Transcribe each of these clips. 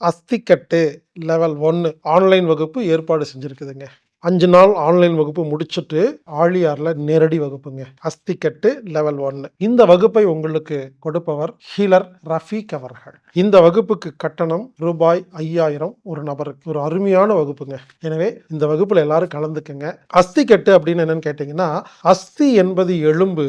அஸ்திக்கட்டு level ஒன்று online வகுப்பு ஏற்பாடு செஞ்சுருக்குதுங்க. அஞ்சு நாள் ஆன்லைன் வகுப்பு முடிச்சுட்டு ஆழியாரில் நேரடி வகுப்புங்க. அஸ்திக்கட்டு லெவல் ஒன்று இந்த வகுப்பை உங்களுக்கு கொடுப்பவர் ஹீலர் ரஃபீக் அவர்கள். இந்த வகுப்புக்கு கட்டணம் ரூபாய் ஐயாயிரம் ஒரு நபருக்கு. ஒரு அருமையான வகுப்புங்க. எனவே இந்த வகுப்பில் எல்லாரும் கலந்துக்குங்க. அஸ்திக்கட்டு அப்படின்னு என்னன்னு கேட்டிங்கன்னா அஸ்தி என்பது எலும்பு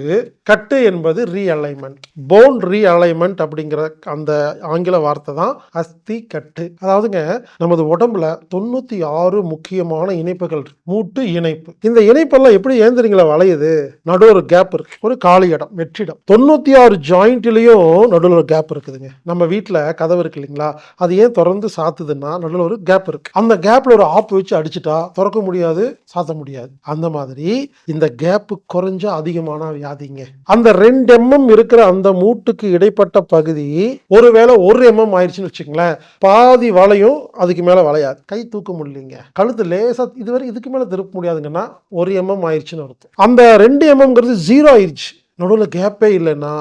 கட்டு என்பது ரீஅலைன்மெண்ட் போன் ரீஅலைன்மெண்ட் அப்படிங்கிற அந்த ஆங்கில வார்த்தை தான் அஸ்தி கட்டு அதாவதுங்க நமது உடம்புல தொண்ணூற்றி ஆறு முக்கியமான இணைப்புகள் இருக்கு. மூட்டு இணைப்பு. இந்த இணைப்பெல்லாம் எப்படி ஏந்திரிங்களா வளையுது? நடு ஒரு கேப் இருக்கு. ஒரு காலி இடம் வெற்றிடம். தொண்ணூத்தி ஆறு ஜாயிண்ட்லயும் நடுவில் ஒரு கேப் இருக்குதுங்க. நம்ம வீட்டில் கதவு இருக்கு இல்லைங்களா? அது ஏன் திறந்து சாத்துதுன்னா நடுவில் ஒரு கேப் இருக்கு. அந்த கேப்ல ஒரு ஆப்பு வச்சு அடிச்சுட்டா திறக்க முடியாது சாத்த முடியாது. அந்த மாதிரி இந்த கேப் குறைஞ்சா அதிகமான வியாதிங்க. அந்த ரெண்டு எம்எம் இருக்கிற அந்த மூட்டுக்கு இடைப்பட்ட பகுதி ஒருவேளை ஒரு எம்எம் ஆயிடுச்சுன்னு வச்சுங்களேன் பாதி வளையும் அதுக்கு மேல வளையாது. கை தூக்க முடியலைங்க. கழுத்து லேசா இதுவரை இதுக்கு மேலே திருப்ப முடியாதுங்கன்னா ஒரு எம்எம் ஆயிடுச்சுன்னு அர்த்தம். அந்த ரெண்டு எம்எம்ங்கிறது ஜீரோ ஆயிடுச்சு நடுவில் கேப்பே இல்லைன்னா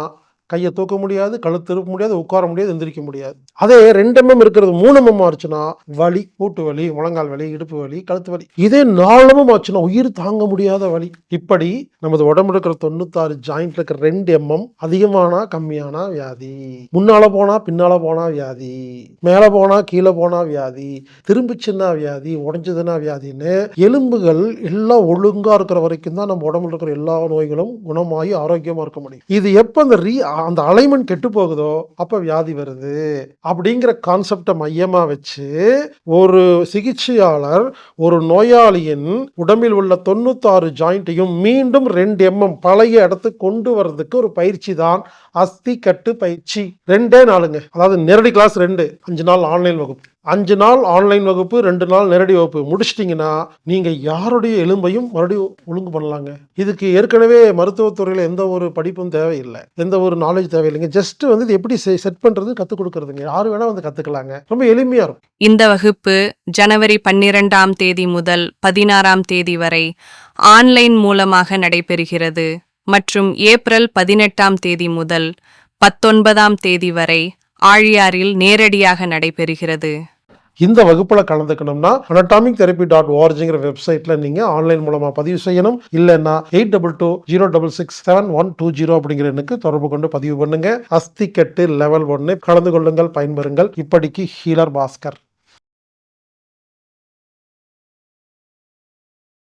கையை தூக்க முடியாது கழுத்து திருப்ப முடியாது உட்கார முடியாது எந்திரிக்க முடியாது. அதே ரெண்டு எம்எம் இருக்கிறது மூணு எம்எம் ஆச்சுன்னா வலி கூட்டு வலி முழங்கால் வலி இடுப்பு வலி கழுத்து வலி இதே நாலு எம்எம் ஆச்சுன்னா உயிர் தாங்க முடியாத வலி. இப்படி நமது உடம்புல இருக்கிற தொண்ணூத்தாறு ஜாயிண்ட்ல இருக்கிற ரெண்டு எம்எம் அதிகமானா கம்மியானா வியாதி. முன்னால போனா பின்னால போனா வியாதி. மேல போனா கீழே போனா வியாதி. திரும்பிச்சுன்னா வியாதி உடஞ்சதுன்னா வியாதின்னு எலும்புகள் எல்லாம் ஒழுங்கா இருக்கிற வரைக்கும் தான் நம்ம உடம்புல இருக்கிற எல்லா நோய்களும் குணமாகி ஆரோக்கியமா இருக்க முடியும். இது எப்போ அந்த ரீ அந்த அலைமெண்ட் கெட்டு போகுதோ அப்ப வியாதி வருது அப்படிங்கிற கான்செப்டை மையமா வச்சு ஒரு சிகிச்சையாளர் ஒரு நோயாளியின் உடம்பில் உள்ள தொண்ணூத்தாறு ஜாயிண்ட்டையும் மீண்டும் ரெண்டு எம்எம் பழைய இடத்துக்கு கொண்டு வர்றதுக்கு ஒரு பயிற்சி தான் அஸ்தி கட்டு பயிற்சி. ரெண்டே நாளுங்க. அதாவது நேரடி கிளாஸ் ரெண்டு. அஞ்சு நாள் ஆன்லைன் வகுப்பு. அஞ்சு நாள் ஆன்லைன் வகுப்பு ரெண்டு நாள் நேரடி வகுப்பு. முடிச்சிட்டிங்கன்னா நீங்கள் யாருடைய எலும்பையும் மறுபடியும் ஒழுங்கு பண்ணலாங்க. இதுக்கு ஏற்கனவே மருத்துவத்துறையில் எந்த ஒரு படிப்பும் தேவையில்லை. எந்த ஒரு நாலேஜ் தேவையில்லைங்க. ஜஸ்ட் வந்து இது எப்படி செட் பண்ணுறது கற்றுக் கொடுக்குறதுங்க. யார் வேணால் வந்து கற்றுக்கலாங்க ரொம்ப எளிமையாக இருக்கும். இந்த வகுப்பு ஜனவரி பன்னிரெண்டாம் தேதி முதல் பதினாறாம் தேதி வரை ஆன்லைன் மூலமாக நடைபெறுகிறது. மற்றும் ஏப்ரல் பதினெட்டாம் தேதி முதல் பத்தொன்பதாம் தேதி வரை ஆழியாரில் நேரடியாக நடைபெறுகிறது. இந்த வகுப்பில் கலந்துக்கணும்னா அனட்டாமிக் தெரப்பி டாட் ஓஆர்ஜிங்கிற வெப்சைட்டில் நீங்கள் ஆன்லைன் மூலமாக பதிவு செய்யணும். இல்லைன்னா eight double two zero double six seven one two zero அப்படிங்கிற எண்ணுக்கு தொடர்பு கொண்டு பதிவு பண்ணுங்க. அஸ்திக்கட்டு லெவல் ஒன்று கலந்து கொள்ளுங்கள் பயன்பெறுங்கள். இப்படிக்கு ஹீலர் பாஸ்கர்.